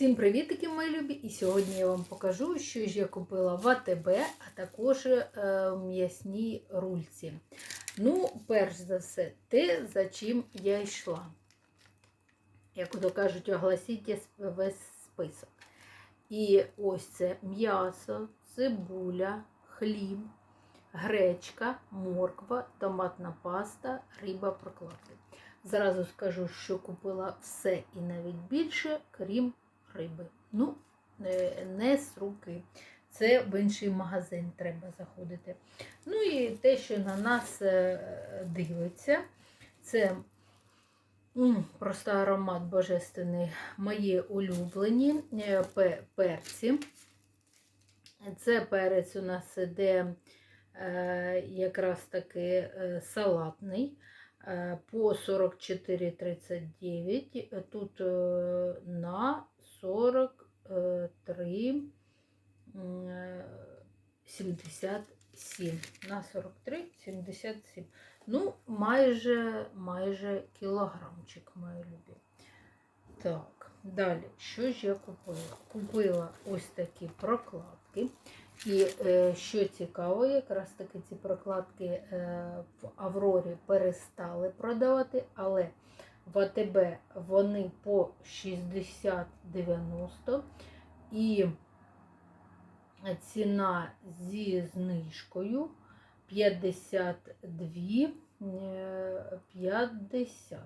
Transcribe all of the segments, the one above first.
Всім привітики, мої любі! І сьогодні я вам покажу, що ж я купила в АТБ, а також е, в м'ясній рульці. Ну, перш за все, те, за чим я йшла. Як ото кажуть, огласіть весь список. І ось це м'ясо, цибуля, хліб, гречка, морква, томатна паста, риба прокладки. Зразу скажу, що купила все і навіть більше, крім риби. Ну, е, не з руки. Це в інший магазин треба заходити. Ну і те, що на нас е, дивиться, це просто аромат божественний, мої улюблені е, перці. Це перець у нас іде якраз таки салатний. По 44,39, тут на 43 77 на 43 77. Ну, майже майже кілограмчик, мої любі. Так, далі, що ж я купила? Купила ось такі прокладки. І е, що цікаво, якраз таки ці прокладки е, в Аврорі перестали продавати, але в АТБ вони по 60-90 і ціна зі знижкою 52 50.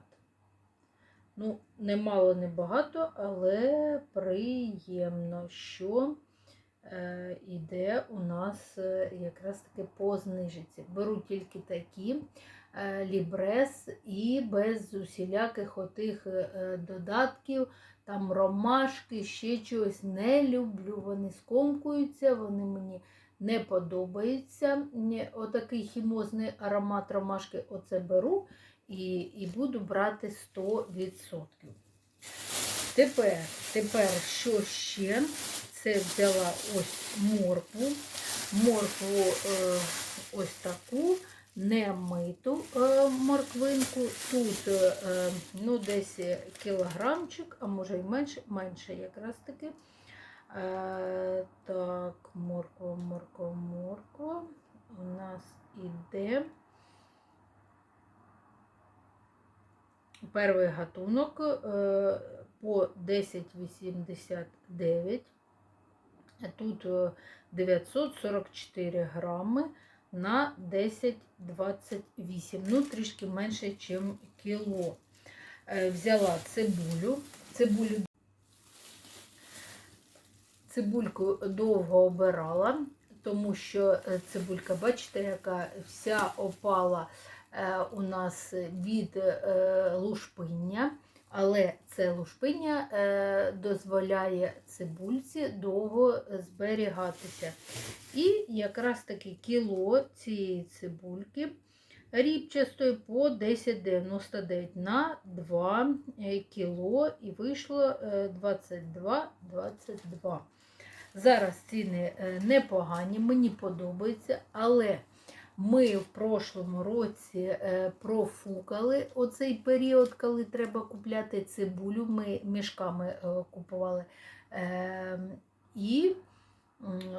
Ну, немало, не багато, але приємно, що е, іде у нас е, якраз таки по знижці. Беру тільки такі. Е, лібрес і без усіляких отих е, додатків, там ромашки, ще чогось не люблю. Вони скомкуються, вони мені не подобаються. Отакий хімозний аромат ромашки оце беру і і буду брати 100%. Тепер, тепер, що ще? Це взяла ось моркву, моркву е, ось таку не миту е, морквинку. Тут е, ну, десь кілограмчик, а може й менше, менше якраз таки. Е, так, морква, морква, морква. У нас іде перший гатунок по 10,89. Тут 944 грами на 10,28. Ну, трішки менше, ніж кіло. Е, взяла цибулю. Цибулю Цибульку довго обирала, тому що е, цибулька, бачите, яка вся опала е, у нас від лушпиння. Але це лушпиня е, дозволяє цибульці довго зберігатися. І якраз таки кіло цієї цибульки рібчастої по 10,99 на 2 е, кіло і вийшло 22,22. Е, Зараз ціни непогані, мені подобається, але ми в прошлому році е, профукали оцей період, коли треба купляти цибулю. Ми мішками е, купували ем, і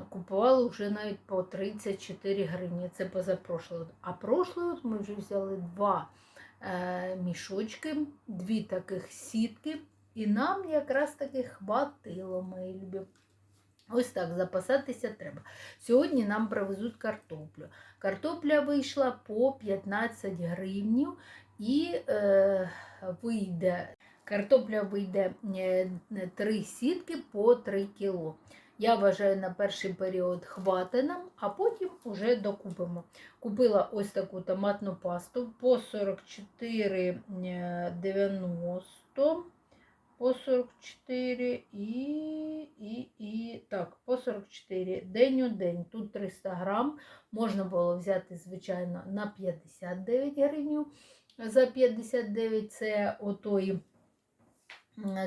купували вже навіть по 34 гривні. Це позапрошлий. А прошлий от ми вже взяли два е, мішочки, дві таких сітки, і нам якраз таки хватило, мої любі. Ось так запасатися треба. Сьогодні нам привезуть картоплю. Картопля вийшла по 15 гривнів і е, вийде, картопля вийде 3 е, сітки по 3 кіло. Я вважаю, на перший період хватить нам, а потім вже докупимо. Купила ось таку томатну пасту по 44,90 по 44 і і, і так, по 44 день у день. Тут 300 грам. Можна було взяти, звичайно, на 59 гривень. За 59 це отої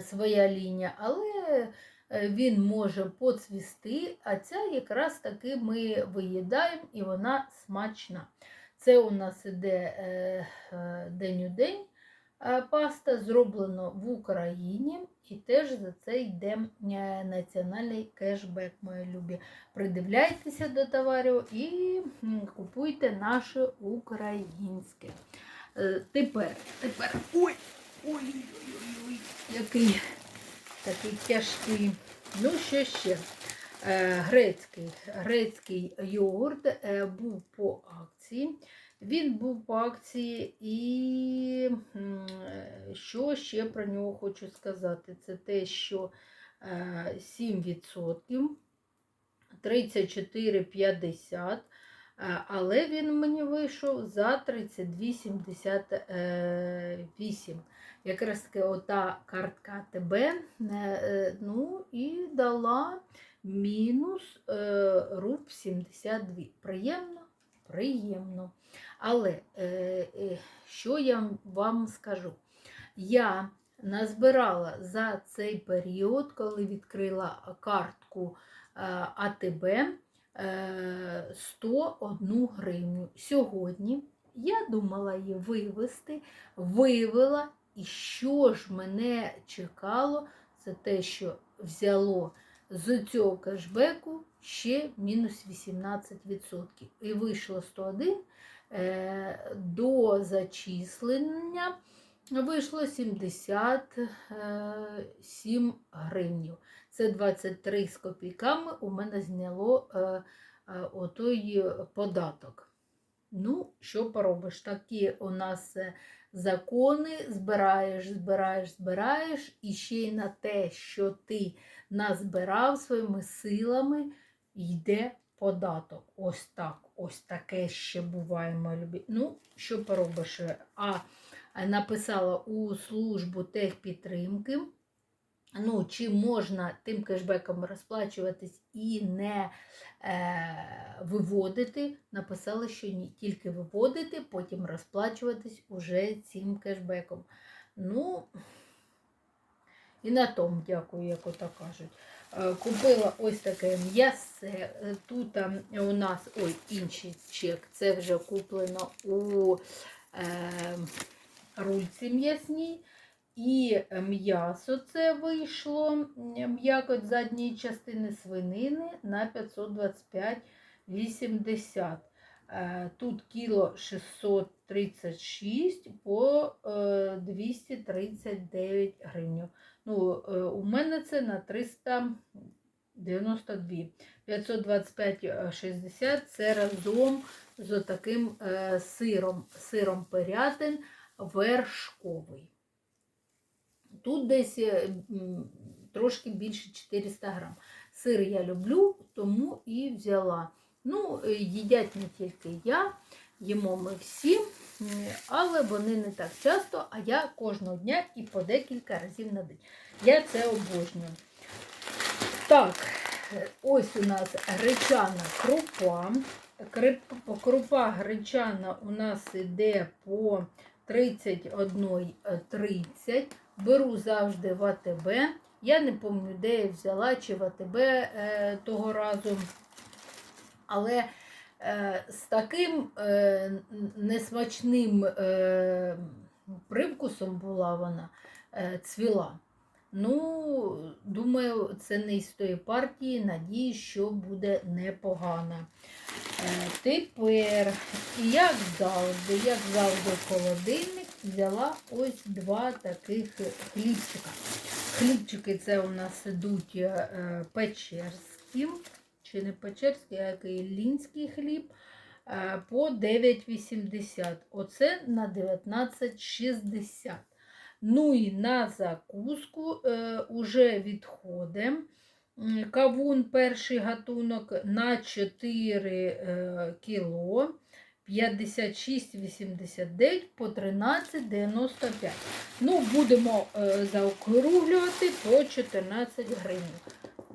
своя лінія, але е, він може поцвісти, а ця якраз таки ми виїдаємо і вона смачна. Це у нас іде е, е, день у день. Е, паста, зроблено в Україні, і теж за це йде е, національний кешбек, мої любі. Придивляйтеся до товарів і купуйте наше українське. Е, Тепер, тепер, ой, ой, ой, ой, ой, який такий тяжкий. Ну, що ще? Грецький, грецький йогурт був по акції. Він був по акції, і е, що ще про нього хочу сказати? Це те, що е, 7%, 34,50, е, але він мені вийшов за 32,78. Якраз таки ота картка ТБ, е, е, ну і дала мінус е, руб 72. Приємно? Приємно. Але е, е, що я вам скажу? Я назбирала за цей період, коли відкрила картку е, АТБ е, 101 гривню. Сьогодні я думала її вивезти, вивела, і що ж мене чекало, це те, що взяло з цього кешбеку ще мінус 18%. І вийшло 101 е, до зачислення вийшло 77 гривнів. Це 23 з копійками у мене зняло е, е, отой податок. Ну, що поробиш? Такі у нас закони, збираєш, збираєш, збираєш, і ще й на те, що ти назбирав своїми силами, йде податок. Ось так, ось таке ще буває, мої. Ну, що поробиш? А написала у службу техпідтримки. Ну, чи можна тим кешбеком розплачуватись і не е, виводити? Написала, що ні, тільки виводити, потім розплачуватись уже цим кешбеком. Ну, і на тому дякую, як ото кажуть. Е, Купила ось таке м'ясе. Е, Тут у нас ой, інший чек. Це вже куплено у е, рульці м'ясній. І м'ясо це вийшло м'якоть задньої частини свинини на 525,80. Е, Тут кіло 636 по е, 239 гривень. Ну, е, у мене це на 392. 525,60 це разом з таким е, сиром, сиром перятин вершковий. Тут десь е, трошки більше 400 грам. Сир я люблю, тому і взяла. Ну, е, їдять не тільки я, їмо ми всі, але вони не так часто, а я кожного дня і по декілька разів на день. Я це обожнюю. Так, ось у нас гречана крупа. Крупа гречана у нас йде по 31,30. Беру завжди в АТБ. Я не пам'ятаю, де я взяла, чи в АТБ е, того разу. Але з таким е, несмачним е, привкусом була вона е, цвіла. Ну, думаю, це не із тої партії. Надію, що буде непогано. Е, тепер, як завжди, як завжди, холодильник взяла ось два таких хлібчика. Хлібчики це у нас ідуть е, печерські, чи не печерський, а який лінський хліб. е, По 9,80. Оце на 19,60. Ну і на закуску е, уже відходимо. Кавун перший гатунок на 4 е, кіло 56,89 по 13,95. Ну, будемо е, заокруглювати по 14 гривень.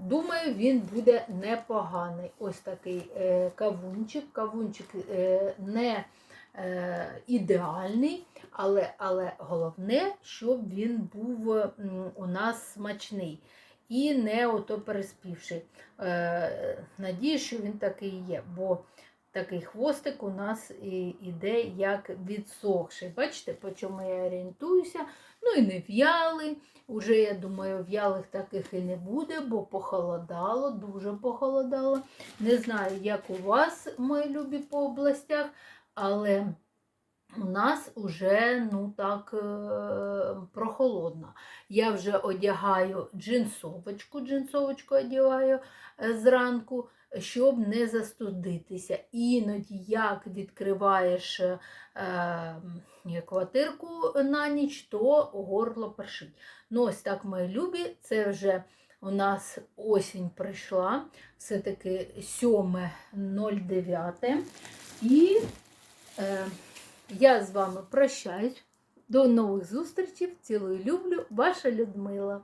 Думаю, він буде непоганий. Ось такий е, кавунчик. Кавунчик е, не е, ідеальний, але, але головне, щоб він був у нас смачний і не ото переспівший. Надію, що він такий є, бо такий хвостик у нас іде як відсохший. Бачите, по чому я орієнтуюся. Ну і не в'ялий. Уже, я думаю, в'ялих таких і не буде, бо похолодало, дуже похолодало. Не знаю, як у вас, мої любі, по областях, але у нас уже ну так е, прохолодно. Я вже одягаю джинсовочку, джинсовочку одягаю е, зранку, щоб не застудитися. Іноді, як відкриваєш е, квартирку на ніч, то горло першить. Ну, ось так, мої любі, це вже у нас осінь прийшла, все-таки 7.09. І е, я з вами прощаюсь. До нових зустрічей. Цілую люблю, ваша Людмила.